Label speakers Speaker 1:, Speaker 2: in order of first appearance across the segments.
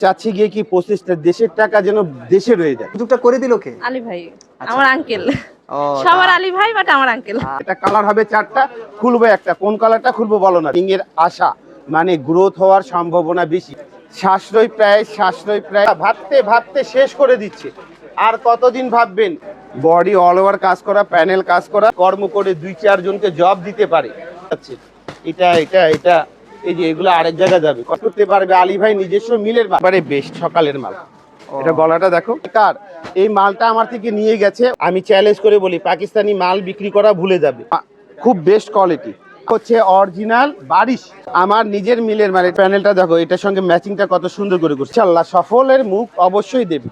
Speaker 1: চাচ্ছি গিয়ে কি পঁচিশটা দেশের টাকা যেন দেশে রয়ে যায়।
Speaker 2: সুযোগটা করে দিল কে?
Speaker 3: আলী ভাই
Speaker 2: আচ্ছা।
Speaker 3: আমার আঙ্কেল সবার আলী ভাই বাট আমার আঙ্কেল
Speaker 1: এটা কালার হবে চারটা খুলবো একটা। কোন কালারটা খুলবো বলো না। এর আশা মানে গ্রোথ হওয়ার সম্ভাবনা বেশি। সাশ্রয় প্রায় সাশ্রয় প্রায়। ভাবতে ভাবতে শেষ করে দিচ্ছে। আর কতদিন ভাববেন? বডি অল ওভার কাজ করা প্যানেল কাজ করা কর্ম করে দুই চারজনকে জব দিতে পারে। আচ্ছা। এটা এটা এটা। এই যে এগুলো আরেক জায়গায় যাবে। করতে পারবে? আলী ভাই নিজস্ব মিলের মাল। এবারে বেস্ট সকালের মাল। এটা গলাটা দেখো। কার? এই মালটা আমার থেকে নিয়ে গেছে। আমি চ্যালেঞ্জ করে বলি পাকিস্তানি মাল বিক্রি করা ভুলে যাবে। খুব বেস্ট কোয়ালিটি হচ্ছে অরিজিনাল বারিশ। আমার নিজের মিলের মানে প্যানেলটা দেখো এটার সঙ্গে ম্যাচিংটা কত সুন্দর করে করছে। আল্লাহ সফলের মুখ অবশ্যই দেবে।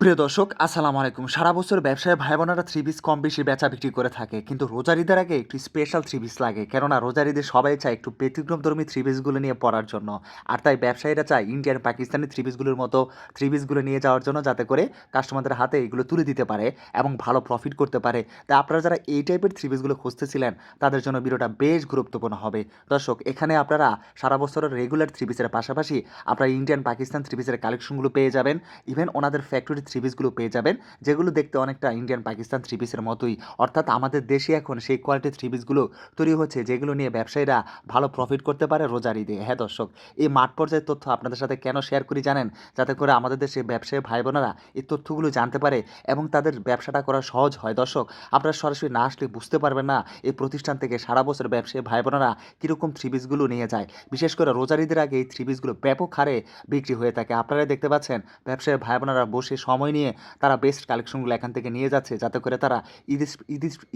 Speaker 2: প্রিয় দর্শক, আসসালামু আলাইকুম। সারা বছর ব্যবসায় ভাই বোনেরা থ্রি পিস কম বেশি বেচা বিক্রি করে থাকে। কিন্তু রোজার ঈদের আগে একটু স্পেশাল থ্রি পিস লাগে। কেননা রোজার সবাই চায় একটু ব্যতিক্রম ধর্মী থ্রি পিসগুলো নিয়ে পড়ার জন্য। আর তাই ব্যবসায়ীরা চায় ইন্ডিয়ান পাকিস্তানি থ্রি পিসগুলোর মতো থ্রি পিসগুলো নিয়ে যাওয়ার জন্য যাতে করে কাস্টমারদের হাতে এগুলো তুলে দিতে পারে এবং ভালো প্রফিট করতে পারে। তাই আপনারা যারা এই টাইপের থ্রি পিসগুলো খুঁজতেছিলেন, তাদের জন্য ভিডিওটা বেশ গুরুত্বপূর্ণ হবে। দর্শক, এখানে আপনারা সারা বছরের রেগুলার থ্রি পিসের পাশাপাশি আপনারা ইন্ডিয়ান পাকিস্তান থ্রি পিসের কালেকশনগুলো পেয়ে যাবেন। ইভেন ওনাদের ফ্যাক্টরি থ্রি পিসগুলো পেয়ে যাবেন, যেগুলো দেখতে অনেকটা ইন্ডিয়ান পাকিস্তান থ্রি পিসের মতোই। অর্থাৎ আমাদের দেশে এখন সেই কোয়ালিটির থ্রি পিসগুলো তৈরি হচ্ছে, যেগুলো নিয়ে ব্যবসায়ীরা ভালো প্রফিট করতে পারে রোজার ঈদে। হ্যাঁ দর্শক, এই মাঠ পর্যায়ের তথ্য আপনাদের সাথে কেন শেয়ার করি জানেন? যাতে করে আমাদের দেশে ব্যবসায়ী ভাই বোনেরা এই তথ্যগুলো জানতে পারে এবং তাদের ব্যবসাটা করা সহজ হয়। দর্শক, আপনারা সরাসরি না আসলে বুঝতে পারবেন না এই প্রতিষ্ঠান থেকে সারা বছর ব্যবসায়ী ভাই বোনেরা কীরকম থ্রি পিসগুলো নিয়ে যায়। বিশেষ করে রোজার ঈদের আগে এই থ্রি পিসগুলো ব্যাপক হারে বিক্রি হয়ে থাকে। আপনারা দেখতে পাচ্ছেন, ব্যবসায়ী ভাই বোনেরা বসে সময় নিয়ে তারা বেস্ট কালেকশনগুলো এখান থেকে নিয়ে যাচ্ছে, যাতে করে তারা ঈদ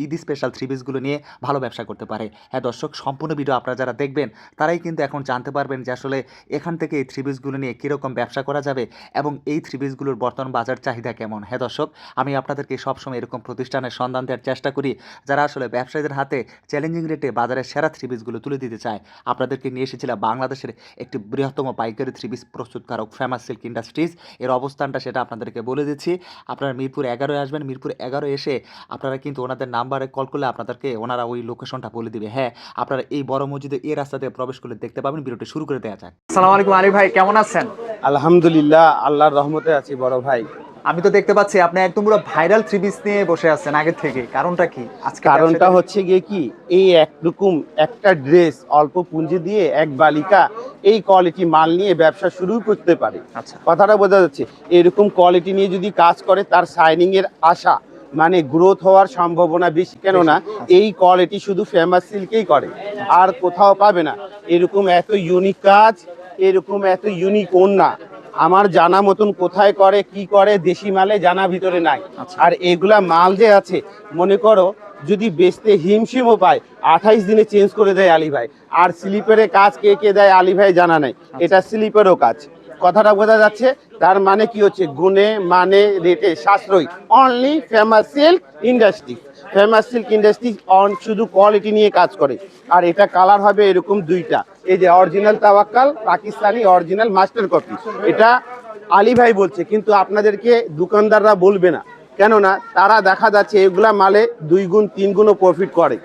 Speaker 2: ঈদ স্পেশাল থ্রি পিসগুলো নিয়ে ভালো ব্যবসা করতে পারে। হ্যাঁ দর্শক, সম্পূর্ণ ভিডিও আপনারা যারা দেখবেন, তারাই কিন্তু এখন জানতে পারবেন যে আসলে এখান থেকে এই থ্রি পিসগুলো নিয়ে কীরকম ব্যবসা করা যাবে এবং এই থ্রি পিসগুলোর বর্তমান বাজার চাহিদা কেমন। হ্যাঁ দর্শক, আমি আপনাদেরকে সবসময় এরকম প্রতিষ্ঠানের সন্ধান দেওয়ার চেষ্টা করি, যারা আসলে ব্যবসায়ীদের হাতে চ্যালেঞ্জিং রেটে বাজারের সেরা থ্রি পিসগুলো তুলে দিতে চায়। আপনাদেরকে নিয়ে এসেছিলাম বাংলাদেশের একটি বৃহত্তম পাইকারি থ্রি পিস প্রস্তুতকারক ফেমাস সিল্ক ইন্ডাস্ট্রিজ এর অবস্থানটা সেটা আপনাদেরকে বলে দিচ্ছি আপনারা মিরপুর এগারোয় আসবেন। মিরপুর এগারো এসে আপনারা কিন্তু ওনাদের নাম্বারে কল করলে আপনাদেরকে ওনারা ওই লোকেশনটা বলে দিবে। হ্যাঁ আপনারা এই বড় মসজিদে এই রাস্তা দিয়ে প্রবেশ করলে দেখতে পাবেন ভিডিওটি শুরু করে দেওয়া যাক।
Speaker 4: আসসালামু আলাইকুম আলী ভাই কেমন আছেন?
Speaker 1: আলহামদুলিল্লাহ আল্লাহর রহমতে আছি বড় ভাই।
Speaker 4: আমি তো দেখতে পাচ্ছি আপনি একদম পুরো ভাইরাল থ্রি পিস নিয়ে বসে আছেন আগে থেকে কারণটা কি? আজকে
Speaker 1: কারণটা হচ্ছে গিয়ে কি? এই একরকম একটা ড্রেস অল্প পুঁজি দিয়ে এক বালিকা এই কোয়ালিটি মাল নিয়ে ব্যবসা শুরু করতে পারে।
Speaker 4: আচ্ছা।
Speaker 1: কথাটা বোঝা যাচ্ছে এরকম কোয়ালিটি নিয়ে যদি কাজ করে তার শাইনিং এর আশা মানে গ্রোথ হওয়ার সম্ভাবনা বেশি। কেননা এই কোয়ালিটি শুধু ফেমাস সিল্কেই করে আর কোথাও পাবে না। এরকম এত ইউনিক কাজ এরকম এত ইউনিক ওন্না আমার জানা মতন কোথায় করে কি করে দেশি মালে জানা ভিতরে নাই। আর এগুলা মাল যে আছে মনে করো যদি বেচতে হিমশিমও পায় আঠাইশ দিনে চেঞ্জ করে দেয় আলী ভাই। আর স্লিপারে কাজ কে কে দেয় আলী ভাই জানা নাই। এটা স্লিপারও কাজ। কথাটা বোঝা যাচ্ছে তার মানে কি হচ্ছে? গুণে মানে রেটে সাশ্রয়ী। Only famous silk industry famous silk industry on শুধু কোয়ালিটি নিয়ে কাজ করে। আর এটা কালার হবে এরকম দুইটা। এই যে original Tawakkal, Pakistani original master copy এটা আলী ভাই বলছে, কিন্তু আপনাদেরকে দোকানদাররা বলবে না। কেননা তারা দেখা যাচ্ছে এগুলা মালে দুই গুণ, তিন গুণও প্রফিট করে।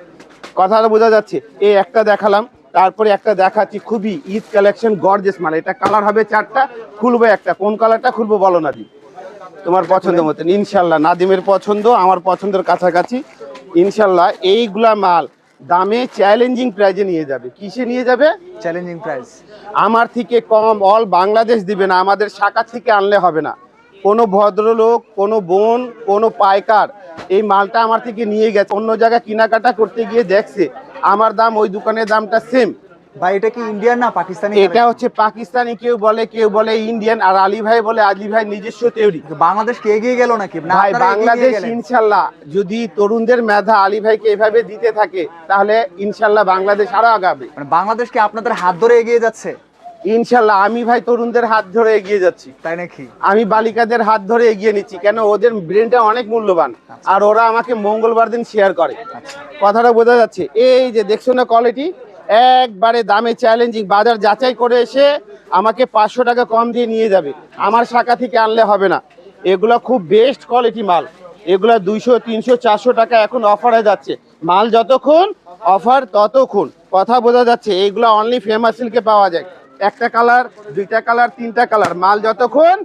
Speaker 1: কথাটা বোঝা যাচ্ছে এই একটা দেখালাম, তারপরে একটা দেখাচ্ছি, খুবই ঈদ কালেকশন গর্জেস মাল। এটা কালার হবে চারটা, খুলবো একটা। কোন কালারটা খুলবো বলো না দি। তোমার পছন্দ মতন ইনশাল্লাহ নাদিমের পছন্দ আমার পছন্দের কাছাকাছি। ইনশাল্লাহ এইগুলা মাল দামে চ্যালেঞ্জিং প্রাইজে নিয়ে যাবে। কিসে নিয়ে যাবে?
Speaker 4: চ্যালেঞ্জিং প্রাইস
Speaker 1: আমার থেকে কম অল বাংলাদেশ দিবে না আমাদের শাখা থেকে আনলে হবে না। কোনো ভদ্রলোক কোনো বোন কোনো পাইকার এই মালটা আমার থেকে নিয়ে গেছে অন্য জায়গায় কেনাকাটা করতে গিয়ে দেখছে আমার দাম ওই দোকানের দামটা সেম
Speaker 4: ভাই এটা কি ইন্ডিয়ান না পাকিস্তানি
Speaker 1: এটা হচ্ছে পাকিস্তানি কেউ বলে কেউ বলে ইন্ডিয়ান আর আলী ভাই বলে আলী ভাই নিজস্ব তৈরি
Speaker 4: বাংলাদেশ কি এগিয়ে গেল নাকি?
Speaker 1: ভাই বাংলাদেশ ইনশাল্লাহ যদি তরুণদের মেধা আলী ভাইকে এভাবে দিতে থাকে তাহলে ইনশাল্লাহ বাংলাদেশ আরও আগাবে।
Speaker 4: মানে বাংলাদেশ কি আপনাদের হাত ধরে এগিয়ে যাচ্ছে?
Speaker 1: ইনশাল্লাহ আমি ভাই তরুণদের হাত ধরে এগিয়ে যাচ্ছি।
Speaker 4: তাই নাকি?
Speaker 1: আমি বালিকাদের হাত ধরে এগিয়ে নিচ্ছি কেন ওদের ব্রেনটা অনেক মূল্যবান। আর ওরা আমাকে মঙ্গলবার দিন শেয়ার করে। কথাটা বোঝা যাচ্ছে এই যে দেখছ না কোয়ালিটি একবারে দামে চ্যালেঞ্জিং বাজার যাচাই করে এসে আমাকে পাঁচশো টাকা কম দিয়ে নিয়ে যাবে। আমার শাখা থেকে আনলে হবে না। এগুলো খুব বেস্ট কোয়ালিটি মাল। এগুলো দুইশো, তিনশো, চারশো টাকা এখন অফারে যাচ্ছে। মাল যতক্ষণ অফার ততক্ষণ। কথা বোঝা যাচ্ছে এইগুলো অনলি ফেমাস সিল্কে পাওয়া যায়। একটা কালার দুইটা কালার তিনটা কালার মাল যতক্ষণ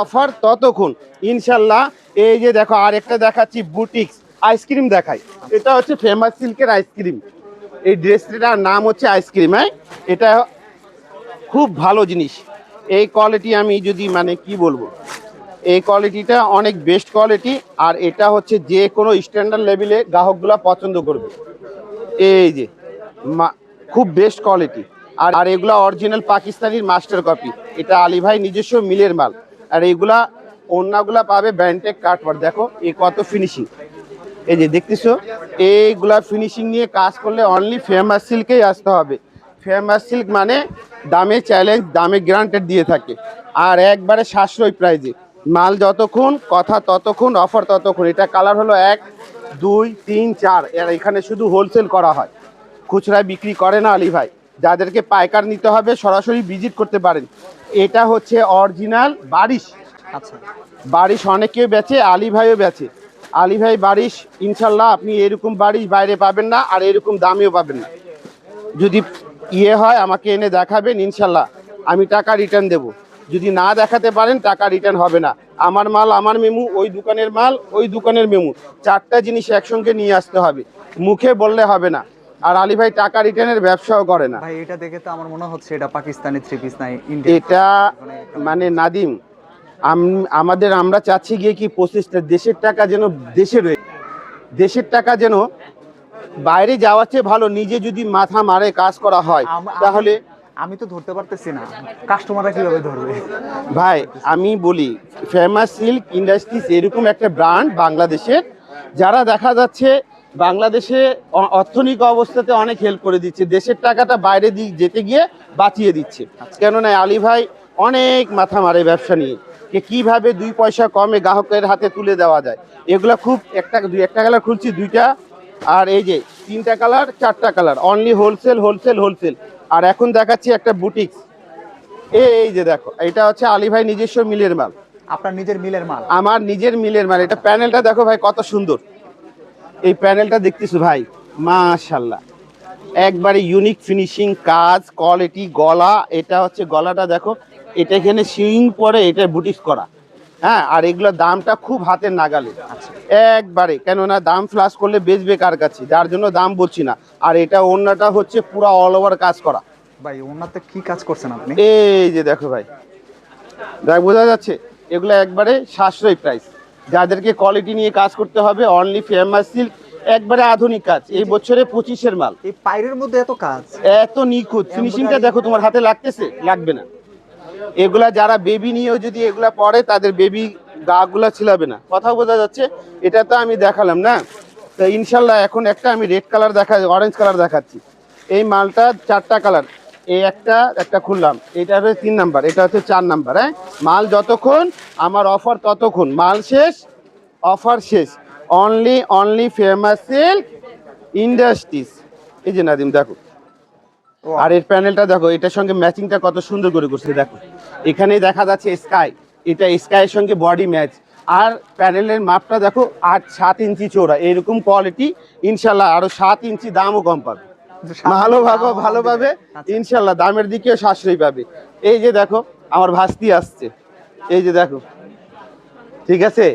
Speaker 1: অফার ততক্ষণ। ইনশাল্লাহ, এই যে দেখো আর একটা দেখাচ্ছি বুটিক্স আইসক্রিম দেখাই। এটা হচ্ছে ফেমাস সিল্কের আইসক্রিম এই ড্রেসটার নাম হচ্ছে আইসক্রিম হ্যাঁ? এটা খুব ভালো জিনিস। এই কোয়ালিটি আমি যদি মানে কি বলব? এই কোয়ালিটিটা অনেক বেস্ট কোয়ালিটি, আর এটা হচ্ছে যে কোনো স্ট্যান্ডার্ড লেভেলে গ্রাহকগুলা পছন্দ করবে। এই যে খুব বেস্ট কোয়ালিটি। আর আর এগুলা অরিজিনাল পাকিস্তানির মাস্টার কপি। এটা আলী ভাই নিজস্ব মিলের মাল। আর এগুলা অন্যগুলা পাবে ব্যান্টেক কাটওয়ার দেখো, এ কত ফিনিশিং এই যে দেখতেছো এইগুলা ফিনিশিং নিয়ে কাজ করলে অনলি ফেমাস সিল্কেই আসতে হবে। ফেমাস সিল্ক মানে দামে চ্যালেঞ্জ দামে গ্রান্টেড দিয়ে থাকে। আর একবারে সাশ্রয় প্রাইজে মাল যতক্ষণ কথা ততক্ষণ অফার ততক্ষণ। এটা কালার হলো এক দুই তিন চার। আর এখানে শুধু হোলসেল করা হয়। খুচরায় বিক্রি করে না আলী ভাই। যাদেরকে পাইকার নিতে হবে সরাসরি ভিজিট করতে পারেন। এটা হচ্ছে অরিজিনাল বারিশ।
Speaker 4: আচ্ছা।
Speaker 1: বারিশ অনেকে বেচে আলী ভাইও বেচে। আলী ভাই বারিশ ইনশাল্লাহ আপনি এরকম বারিশ বাইরে পাবেন না আর এরকম দামেও পাবেন না। যদি ইয়ে হয় আমাকে এনে দেখাবেন ইনশাল্লাহ আমি টাকা রিটার্ন দেব। যদি না দেখাতে পারেন টাকা রিটার্ন হবে না। আমার মাল আমার মেমু ওই দোকানের মাল ওই দোকানের মেমু। চারটা জিনিস একসঙ্গে নিয়ে আসতে হবে। মুখে বললে হবে না। আর আলী ভাই টাকা রিটার্নের ব্যবসাও করে না।
Speaker 4: ভাই এটা দেখে তো আমার মনে হচ্ছে এটা পাকিস্তানি থ্রি পিস নাই
Speaker 1: এটা মানে নাদিম আমাদের আমরা চাচ্ছি গিয়ে কি প্রসেসটা দেশের টাকা যেন দেশে রয়ে দেশের টাকা যেন বাইরে যাওয়ার চেয়ে ভালো নিজে যদি মাথা মারে কাজ করা হয় তাহলে
Speaker 4: আমি তো ধরতে পারতেছি না। কাস্টমাররা কীভাবে ধরবে?
Speaker 1: ভাই আমি বলি ফেমাস সিল্ক ইন্ডাস্ট্রিজ এরকম একটা ব্র্যান্ড বাংলাদেশের যারা দেখা যাচ্ছে বাংলাদেশে অর্থনৈতিক অবস্থাতে অনেক হেল্প করে দিচ্ছে দেশের টাকাটা বাইরে যেতে গিয়ে বাঁচিয়ে দিচ্ছে। কেননা আলী ভাই অনেক মাথা মারে ব্যবসা নিয়ে। যে কীভাবে দুই পয়সা কমে গ্রাহকের হাতে তুলে দেওয়া যায়। এগুলো খুব একটা দুই একটা কালার খুলছি দুইটা আর এই যে তিনটা কালার চারটা colour. Only wholesale wholesale wholesale আর এখন দেখাচ্ছি একটা বুটিক্স এই যে দেখো এটা হচ্ছে আলী ভাই নিজস্ব মিলের মাল।
Speaker 4: আপনার নিজের মিলের মাল?
Speaker 1: আমার নিজের মিলের মাল। এটা প্যানেলটা দেখো ভাই কত সুন্দর। এই প্যানেলটা দেখতেছো ভাই? মাশাল্লাহ একবারে ইউনিক ফিনিশিং কাজ কোয়ালিটি গলা। এটা হচ্ছে গলাটা দেখো এটা এখানে সুইং পরে এটা বুটিক্স করা। হ্যাঁ আর এগুলোর দামটা খুব হাতের নাগালে। একবারে কেননা দাম ফ্লাশ করলে বেচবে কার কাছে? যার জন্য দাম বলছি না। আর এটা অন্যটা হচ্ছে পুরো অল ওভার কাজ করা।
Speaker 4: ভাই ওনাতে কি কাজ করছেন আপনি?
Speaker 1: এই যে দেখো ভাই। দেখ বোঝা যাচ্ছে এগুলো একবারে সাশ্রয়ী প্রাইস যাদেরকে কোয়ালিটি নিয়ে কাজ করতে হবে অনলি ফেমাস সিল্ক একবারে আধুনিক কাজ। এই বছরে পঁচিশের মাল।
Speaker 4: এই পাইরের মধ্যে এত কাজ?
Speaker 1: এত নিখুঁত। ফিনিশিংটা দেখো তোমার হাতে লাগতেছে? লাগবে না। এগুলা যারা বেবি নিয়েও যদি এগুলা পরে তাদের বেবি গাগুলা ছিলাবে না। কথা বোঝা যাচ্ছে এটা তো আমি দেখালাম না? তো ইনশাল্লাহ এখন একটা আমি রেড কালার দেখা অরেঞ্জ কালার দেখাচ্ছি। এই মালটা চারটা কালার এই একটা একটা খুললাম। এটা হচ্ছে তিন নাম্বার এটা হচ্ছে চার নাম্বার হ্যাঁ? মাল যতক্ষণ আমার অফার ততক্ষণ। মাল শেষ অফার শেষ। Only only famous silk industries এই যে নাদিম দেখো। আর এর প্যানেলটা দেখো এটার সঙ্গে ম্যাচিংটা কত সুন্দর করে করছে দেখো। এখানেই দেখা যাচ্ছে স্কাই। এটা স্কাইয়ের সঙ্গে বডি ম্যাচ। আর প্যানেলের মাপটা দেখো আট সাত ইঞ্চি চৌড়া এরকম কোয়ালিটি ইনশাল্লাহ আরও সাত ইঞ্চি দামও কম পাবে। ভালো ভাবে ভালোভাবে
Speaker 4: আচ্ছা।
Speaker 1: ইনশাল্লাহ দামের দিকেও সাশ্রয়ী পাবে। এই যে দেখো আমার ভাস্তি আসছে। এই যে দেখো ঠিক আছে?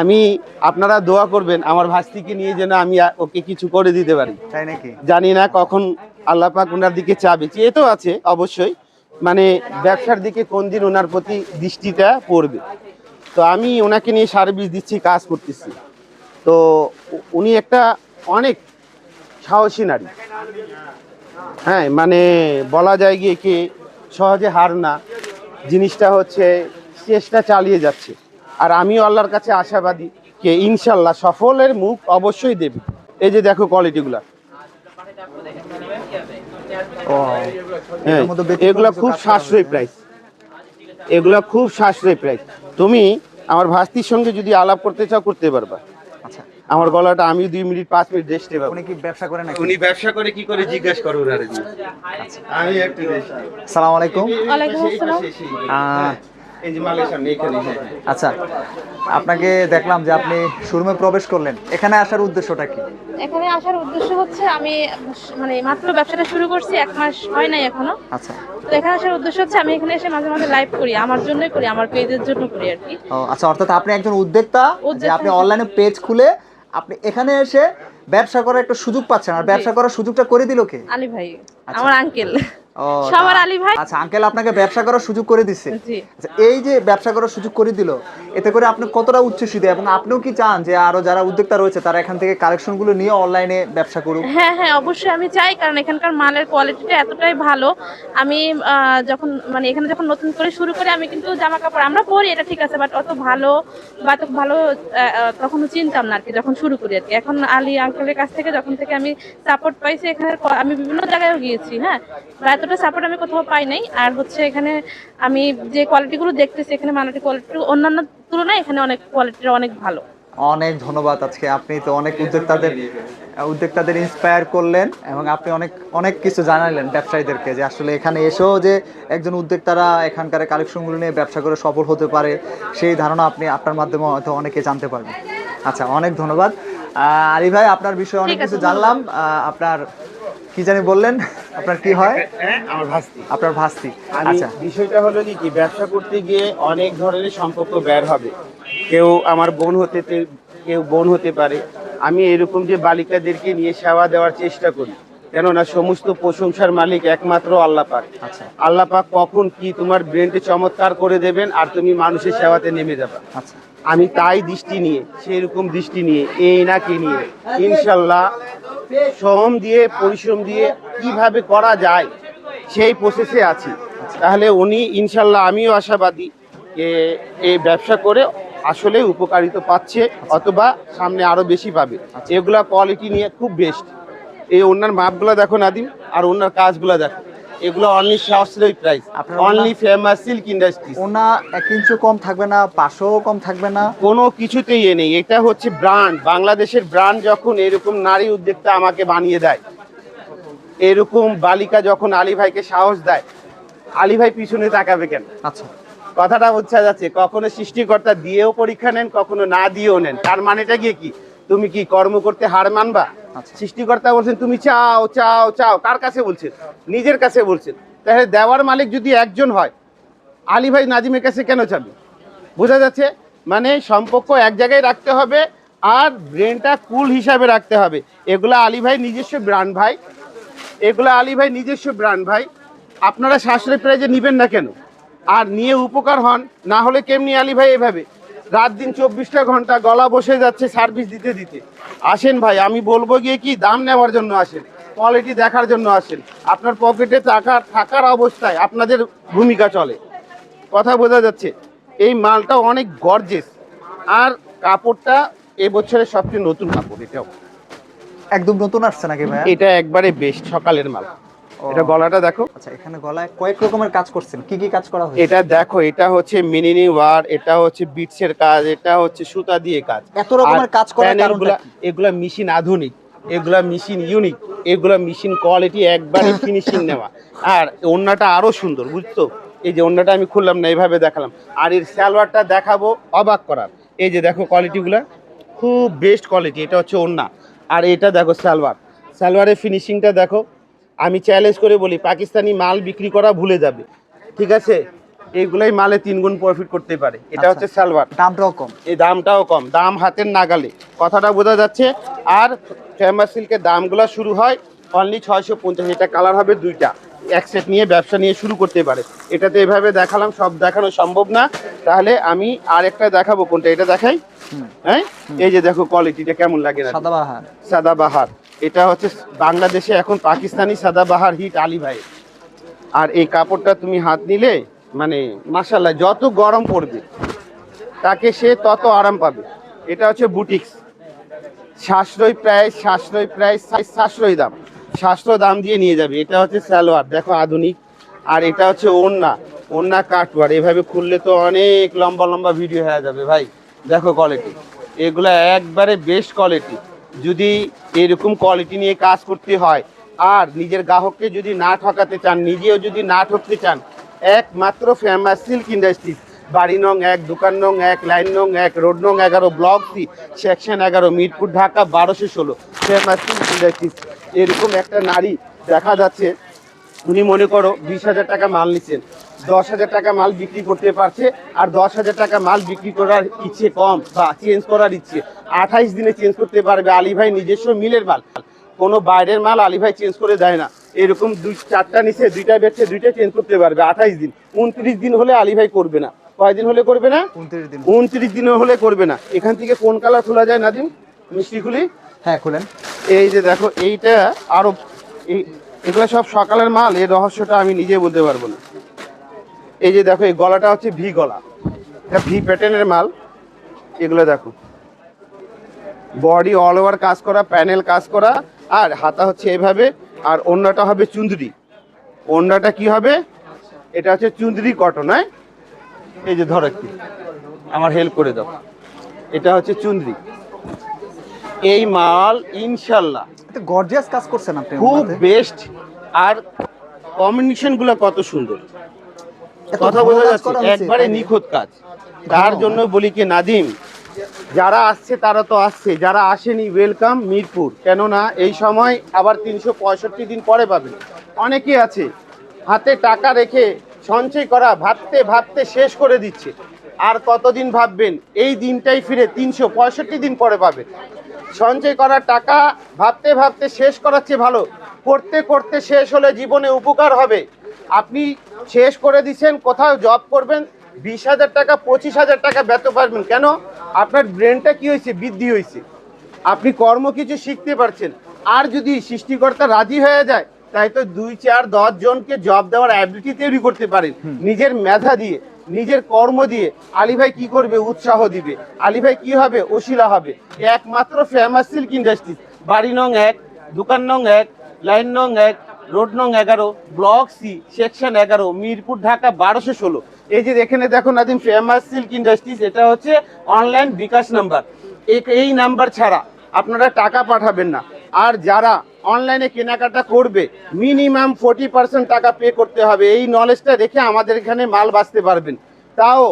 Speaker 1: আমি আপনারা দোয়া করবেন আমার ভাস্তিকে নিয়ে যেন আমি ওকে কিছু করে দিতে পারি।
Speaker 4: তাই নাকি?
Speaker 1: জানি না কখন আল্লাহ পাক ওনার দিকে চাবে। চেয়ে তো আছে অবশ্যই। মানে ব্যবসার দিকে কোন দিন ওনার প্রতি দৃষ্টিটা পড়বে? তো আমি ওনাকে নিয়ে সার্ভিস দিচ্ছি, কাজ করতেছি। তো উনি একটা অনেক সাহসী নারী। হ্যাঁ মানে বলা যায় গিয়ে কি সহজে হার না। জিনিসটা হচ্ছে চেষ্টা চালিয়ে যাচ্ছে। আর আমিও আল্লাহর কাছে আশাবাদী কে ইনশাল্লাহ সফলের মুখ অবশ্যই দেবে। এই যে দেখো কোয়ালিটিগুলা
Speaker 4: ও
Speaker 1: হ্যাঁ,
Speaker 4: এটার মধ্যে ব্যতিক্রম
Speaker 1: এগুলা খুব সাশ্রয়ী প্রাইস এগুলা খুব সাশ্রয়ী প্রাইস তুমি আমার ভাস্তির সঙ্গে যদি আলাপ করতে চাও করতে পারবা।
Speaker 4: আচ্ছা।
Speaker 1: আমার গলাটা আমি দুই মিনিট পাঁচ মিনিট রেস্ট পাবো।
Speaker 4: উনি কি ব্যবসা করেন নাকি?
Speaker 1: উনি ব্যবসা করে কি করে জিজ্ঞেস করো ওনারে। আমি একটু রেস্ট
Speaker 4: সালাম আলাইকুম।
Speaker 3: ওয়ালাইকুম আসসালাম।
Speaker 1: হ্যাঁ।
Speaker 4: আচ্ছা আপনাকে দেখলাম যে আপনি শোরুমে প্রবেশ করলেন এখানে আসার উদ্দেশ্যটা কি
Speaker 3: এখানে আসার উদ্দেশ্য হচ্ছে আমি মানে মাত্র ব্যবসাটা শুরু করছি এক মাস হয় নাই এখনও
Speaker 4: আচ্ছা
Speaker 3: তো এখানে আসার উদ্দেশ্য হচ্ছে আমি এখানে এসে মাঝে মাঝে লাইভ করি আমার জন্যই করি আমার পেজের জন্য করি আর কি
Speaker 4: ও আচ্ছা অর্থাৎ আপনি একজন উদ্যোক্তা যে আপনি। অনলাইনে পেজ খুলে আপনি এখানে এসে ব্যবসা করার একটা সুযোগ পাচ্ছেন আর ব্যবসা করার সুযোগটা করে দিল কে?
Speaker 3: আলী ভাই আমার আঙ্কেল সবার আলী ভাই।
Speaker 4: আচ্ছা আঙ্কেল আপনাকে ব্যবসা করার সুযোগ করে আচ্ছা এই যে ব্যবসা করার সুযোগ করে দিল এতে করে আপনি কতটা উচ্ছ্বসিত এবং আপনিও কি চান যে আরও যারা উদ্যোক্তা রয়েছে তারা এখান থেকে কালেকশনগুলো নিয়ে অনলাইনে ব্যবসা করুক?
Speaker 3: হ্যাঁ হ্যাঁ অবশ্যই আমি চাই কারণ এখানকার মালের কোয়ালিটিটা এতটাই ভালো। আমি যখন মানে এখানে যখন নতুন করে শুরু করি আমি কিন্তু জামা কাপড় আমরা পরি এটা ঠিক আছে বাট অত ভালো বা এত ভালো তখনও চিনতাম না আর কি যখন শুরু করি আর কি। এখন আলী আঙ্কেলের কাছ থেকে, যখন থেকে আমি সাপোর্ট পাইছি এখানে আমি বিভিন্ন জায়গায়ও গিয়েছি হ্যাঁ? এতটা সাপোর্ট আমি কোথাও পাই নাই। আর হচ্ছে এখানে আমি যে কোয়ালিটিগুলো দেখতেছি, এখানে মালাটি কোয়ালিটি অন্যান্য তুলনায় এখানে অনেক কোয়ালিটিটা অনেক ভালো।
Speaker 4: অনেক ধন্যবাদ আজকে। আপনি তো অনেক উদ্যোক্তাদের উদ্যোক্তাদের ইন্সপায়ার করলেন এবং আপনি অনেক অনেক কিছু জানালেন ব্যবসায়ীদেরকে যে আসলে এখানে এসেও যে একজন উদ্যোক্তারা এখানকার কালেকশনগুলো নিয়ে ব্যবসা করে সফল হতে পারে, সেই ধারণা আপনি আপনার মাধ্যমে হয়তো অনেকে জানতে পারবেন। আচ্ছা অনেক ধন্যবাদ। আলী ভাই আপনার বিষয়ে অনেক কিছু জানলাম। আপনার কি জানি বললেন? আপনার কি হয়?
Speaker 1: হ্যাঁ আমার ভাস্তি।
Speaker 4: আপনার ভাস্তি। আচ্ছা।
Speaker 1: বিষয়টা হলো কি কি ব্যবসা করতে গিয়ে অনেক ধরনের সম্পর্ক বের হবে। কেউ আমার বোন হতে কেউ বোন হতে পারে। আমি এরকম যে বালিকাদেরকে নিয়ে সেবা দেওয়ার চেষ্টা করি। কেননা সমস্ত প্রশংসার মালিক একমাত্র আল্লাহ পাক।
Speaker 4: আচ্ছা।
Speaker 1: আল্লাহ পাক কখন কি তোমার ব্রেনকে চমৎকার করে দেবেন আর তুমি মানুষের সেবাতে নেমে যাবে।
Speaker 4: আচ্ছা।
Speaker 1: আমি তাই দৃষ্টি নিয়ে সেই রকম দৃষ্টি নিয়ে এই না কি নিয়ে ইনশাল্লাহ শ্রম দিয়ে পরিশ্রম দিয়ে কীভাবে করা যায় সেই প্রসেসে আছি। তাহলে উনি ইনশাল্লাহ আমিও আশাবাদী যে এই ব্যবসা করে আসলে উপকারিত পাচ্ছে অথবা সামনে আরও বেশি পাবে। এগুলা কোয়ালিটি নিয়ে খুব বেস্ট এই ওনার মাপগুলো দেখো নাদিম আর ওনার কাজগুলো দেখো। এগুলো অনলি সাশ্রয়ী price only famous silk industry
Speaker 4: ওনা এক ইঞ্চও কম থাকবে না পাঁচশোও কম থাকবে না।
Speaker 1: কোনো কিছুতেই এ নেই। এটা হচ্ছে ব্র্যান্ড বাংলাদেশের ব্র্যান্ড যখন এরকম নারী উদ্যোক্তা আমাকে বানিয়ে দেয় এরকম বালিকা যখন আলী ভাইকে সাহস দেয় আলী ভাই পিছনে তাকাবে কেন?
Speaker 4: আচ্ছা।
Speaker 1: কথাটা বোঝা যাচ্ছে কখনো সৃষ্টিকর্তা দিয়েও পরীক্ষা নেন কখনো না দিয়েও নেন। তার মানেটা গিয়ে কি? তুমি কি কর্ম করতে হার মানবা?
Speaker 4: আচ্ছা।
Speaker 1: সৃষ্টিকর্তা বলছেন তুমি চাও চাও চাও। কার কাছে বলছেন? নিজের কাছে বলছেন। তাহলে দেওয়ার মালিক যদি একজন হয় আলী ভাই নাজিমের কাছে কেন চাবে বোঝা যাচ্ছে? মানে সম্পর্ক এক জায়গায় রাখতে হবে আর ব্রেনটা কুল হিসাবে রাখতে হবে। এগুলা আলী ভাই নিজস্ব ব্র্যান্ড ভাই। এগুলো আলী ভাই নিজস্ব ব্র্যান্ড ভাই। আপনারা সাশ্রয় প্রাইজে নিবেন না কেন? আর নিয়ে উপকার হন না হলে কেমনি আলী ভাই এভাবে? রাত দিন চব্বিশটা ঘণ্টা গলা বসে যাচ্ছে সার্ভিস দিতে দিতে। আসেন ভাই আমি বলব গিয়ে কি দাম নেওয়ার জন্য আসেন কোয়ালিটি দেখার জন্য আসেন। আপনার পকেটে টাকা থাকার অবস্থায় আপনাদের ভূমিকা চলে। কথা বোঝা যাচ্ছে এই মালটা অনেক গর্জেস আর কাপড়টা এবছরের সবচেয়ে নতুন কাপড় এটাও।
Speaker 4: একদম নতুন আসছে নাকি ভাইয়া?
Speaker 1: এটা একবারে বেশ সকালের মাল। এটা গলাটা দেখো।
Speaker 4: আচ্ছা এখানে গলায় কয়েক রকমের কাজ করছেন। কি কি কাজ করা হয়েছে?
Speaker 1: এটা দেখো এটা হচ্ছে মিনিনি ওয়ার এটা হচ্ছে বিটসের কাজ এটা হচ্ছে সুতা দিয়ে কাজ।
Speaker 4: এত রকমের কাজ করার কারণটা
Speaker 1: এগুলা মেশিন আধুনিক এগুলা মেশিন ইউনিক এগুলা মেশিন কোয়ালিটি একবারে ফিনিশিং নেওয়া। আর ওন্নাটা আরও সুন্দর বুঝছ? এই যে ওন্নাটা আমি খুললাম না এইভাবে দেখালাম। আর এর সালোয়ারটা দেখাবো অবাক করার। এই যে দেখো কোয়ালিটিগুলা খুব বেস্ট কোয়ালিটি এটা হচ্ছে ওন্না। আর এটা দেখো সালোয়ার। সালোয়ারের ফিনিশিংটা দেখো আমি চ্যালেঞ্জ করে বলি পাকিস্তানি মাল বিক্রি করা ভুলে যাবে। ঠিক আছে? এইগুলাই মালে তিন গুণ প্রফিট করতে পারে। এটা
Speaker 4: আচ্ছা।
Speaker 1: হচ্ছে সালোয়ার।
Speaker 4: দামটাও কম।
Speaker 1: এই দামটাও কম। দাম হাতের নাগালে। কথাটা বোঝা যাচ্ছে? আর ফেমাস সিল্কের দামগুলো শুরু হয় অনলি ছয়শো পঞ্চাশ। এটা কালার হবে দুইটা। এক সেট নিয়ে ব্যবসা নিয়ে শুরু করতে পারে। এটাতে এভাবে দেখালাম সব দেখানো সম্ভব না। তাহলে আমি আর একটা দেখাবো। কোনটা? এটা দেখাই? হ্যাঁ? এই যে দেখো কোয়ালিটিটা কেমন লাগে না?
Speaker 4: সাদাবাহার
Speaker 1: সাদাবাহার এটা হচ্ছে বাংলাদেশে এখন পাকিস্তানি সাদাবাহার হিট আলী ভাই। আর এই কাপড়টা তুমি হাত নিলে মানে মাসাল্লাহ যত গরম পড়বে, তাকে সে তত আরাম পাবে। এটা হচ্ছে বুটিক্স। সাশ্রয় প্রায়, সাশ্রয় প্রাইস সাশ্রয় দাম। সাশ্রয় দাম দিয়ে নিয়ে যাবে। এটা হচ্ছে সালোয়ার, দেখো আধুনিক। আর এটা হচ্ছে ওন্না ওন্না কাটওয়ার। এভাবে খুললে তো অনেক লম্বা লম্বা ভিডিও হয়ে যাবে ভাই। দেখো কোয়ালিটি এগুলো একবারে বেস্ট কোয়ালিটি যদি এরকম কোয়ালিটি নিয়ে কাজ করতে হয়, আর নিজের গ্রাহককে যদি না ঠকাতে চান, নিজেও যদি না ঠকতে চান, একমাত্র ফেমাস সিল্ক ইন্ডাস্ট্রিজ বাড়ি নং এক, দোকান নং এক লাইন নং এক রোড নং এগারো ব্লক সি সেকশন এগারো, মিরপুর, ঢাকা, বারোশো ষোলো। ফেমাস সিল্ক ইন্ডাস্ট্রিজ এরকম একটা নারী দেখা যাচ্ছে, উনি মনে করো বিশ হাজার টাকা মাল নিচ্ছেন। দশ হাজার টাকা মাল বিক্রি করতে পারছে আর দশ হাজার টাকা মাল বিক্রি করার ইচ্ছে কম বা চেঞ্জ করার ইচ্ছে। আঠাইশ দিনে চেঞ্জ করতে পারবে আলী ভাই নিজস্ব মিলের মাল। কোনো বাইরের মাল আলী ভাই চেঞ্জ করে দেয় না। এরকম দুই চারটা নিচে দুইটা বেচছে দুইটা চেঞ্জ করতে পারবে আঠাইশ দিন। উনত্রিশ দিন হলে আলী ভাই করবে না। কয়দিন হলে করবে না?
Speaker 4: উনত্রিশ দিন।
Speaker 1: উনত্রিশ দিন হলে করবে না। এখান থেকে কোন কালার খোলা যায় নাদিম? মিষ্টি খুলি?
Speaker 4: হ্যাঁ খুলেন।
Speaker 1: এই যে দেখো এইটা আরও এই এগুলো সব সকালের মাল এর রহস্যটা আমি নিজে বলতে পারব না। এই যে দেখো এই গলাটা হচ্ছে ভি গলা। এটা ভি প্যাটার্নের মাল। এগুলো দেখো। বডি অল ওভার কাজ করা প্যানেল কাজ করা আর হাতা হচ্ছে এভাবে আর অন্যটা হবে চুন্দরি অন্যটা কি হবে? এটা হচ্ছে চুন্দরি কটন হ্যাঁ? এই যে ধরো একটু। আমার হেল্প করে দাও। এটা হচ্ছে চুন্দরি এই মাল ইনশাল্লাহ
Speaker 4: গর্জিয়াস কাজ করছেন আপনি
Speaker 1: খুব বেস্ট আর কম্বিনেশনগুলো কত সুন্দর। কথা বোঝা যাচ্ছে একবারে। নিখুঁত কাজ। তার জন্য বলি কি নাদিম যারা আসছে তারা তো আসছে যারা আসেনি ওয়েলকাম মিরপুর। কেননা এই সময় আবার তিনশো পঁয়ষট্টি দিন পরে পাবেন অনেকে আছে হাতে টাকা রেখে সঞ্চয় করা ভাবতে ভাবতে শেষ করে দিচ্ছে। আর কতদিন ভাববেন? এই দিনটাই ফিরে তিনশো পঁয়ষট্টি দিন পরে পাবেন সঞ্চয় করার টাকা ভাবতে ভাবতে শেষ করার চেয়ে ভালো। করতে করতে শেষ হলে জীবনে উপকার হবে। আপনি শেষ করে দিচ্ছেন কোথাও জব করবেন বিশ হাজার টাকা পঁচিশ হাজার টাকা বেতন পারবেন কেন? আপনার ব্রেনটা কি হয়েছে? বৃদ্ধি হয়েছে। আপনি কর্ম কিছু শিখতে পারছেন। আর যদি সৃষ্টিকর্তা রাজি হয়ে যায় তাই তো দুই চার দশ জনকে জব দেওয়ার অ্যাবিলিটি তৈরি করতে পারেন। নিজের মেধা দিয়ে নিজের কর্ম দিয়ে আলী ভাই কি করবে? উৎসাহ দিবে। আলী ভাই কি হবে? ওশিলা হবে। একমাত্র ফেমাস সিল্ক ইন্ডাস্ট্রি বাড়ি নং এক দোকান নং এক লাইন নং এক রোড নং এগারো, ব্লক সি, সেকশন এগারো, মিরপুর, ঢাকা বারোশো ষোলো। এই যে এখানে দেখো নাদিম, ফেমাস সিল্ক ইন্ডাস্ট্রিজ, এটা হচ্ছে অনলাইন বিকাশ নাম্বার। এই নাম্বার ছাড়া আপনারা টাকা পাঠাবেন না। আর যারা অনলাইনে কেনাকাটা করবে, মিনিমাম ফোর্টি পার্সেন্ট টাকা পে করতে হবে। এই নলেজটা রেখে আমাদের এখানে মাল বাঁচতে পারবেন। তাও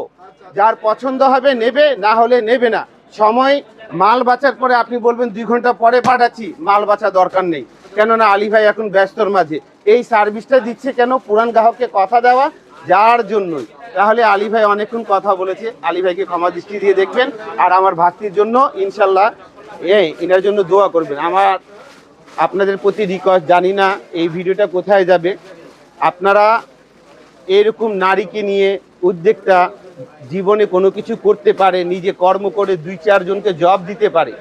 Speaker 1: যার পছন্দ হবে নেবে, না হলে নেবে না। সময়, মাল বাঁচার পরে আপনি বলবেন, দুই ঘণ্টা পরে পাঠাচ্ছি, মাল বাঁচা দরকার নেই। কেননা আলী ভাই এখন ব্যস্তর মাঝে। এই সার্ভিসটা দিচ্ছে কেন? পুরান গ্রাহককে কথা দেওয়া যার জন্যই। তাহলে আলী ভাই অনেকক্ষণ কথা বলেছে। আলী ভাইকে ক্ষমা দৃষ্টি দিয়ে দেখবেন। আর আমার ভাস্তির জন্য ইনশাল্লাহ এই এনার জন্য দোয়া করবেন। আমার আপনাদের প্রতি রিকোয়েস্ট জানি না এই ভিডিওটা কোথায় যাবে। আপনারা এরকম নারীকে নিয়ে উদ্যোক্তা জীবনে কোনো কিছু করতে পারে, নিজে কর্ম করে দুই চারজনকে জব দিতে পারে।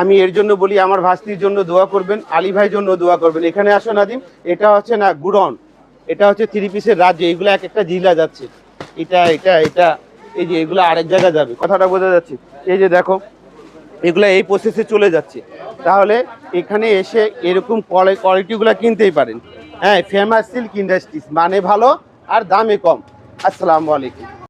Speaker 1: আমি এর জন্য বলি, আমার ভাস্তির জন্য দোয়া করবেন, আলী ভাই জন্য দোয়া করবেন। এখানে আসো নাদিম এটা হচ্ছে না, গুড়ন, এটা হচ্ছে থ্রি পিসের রাজ্য, এগুলো এক একটা জিলা যাচ্ছে। এটা এটা এটা, এই যে এগুলো আরেক জায়গায় যাবে। কথাটা বোঝা যাচ্ছে। এই যে দেখো, এগুলো এই প্রসেসে চলে যাচ্ছে। তাহলে এখানে এসে এরকম কোয়ালিটিগুলো কিনতেই পারেন। হ্যাঁ ফেমাস সিল্ক ইন্ডাস্ট্রিজ মানে ভালো আর দামে কম। আসসালামু আলাইকুম।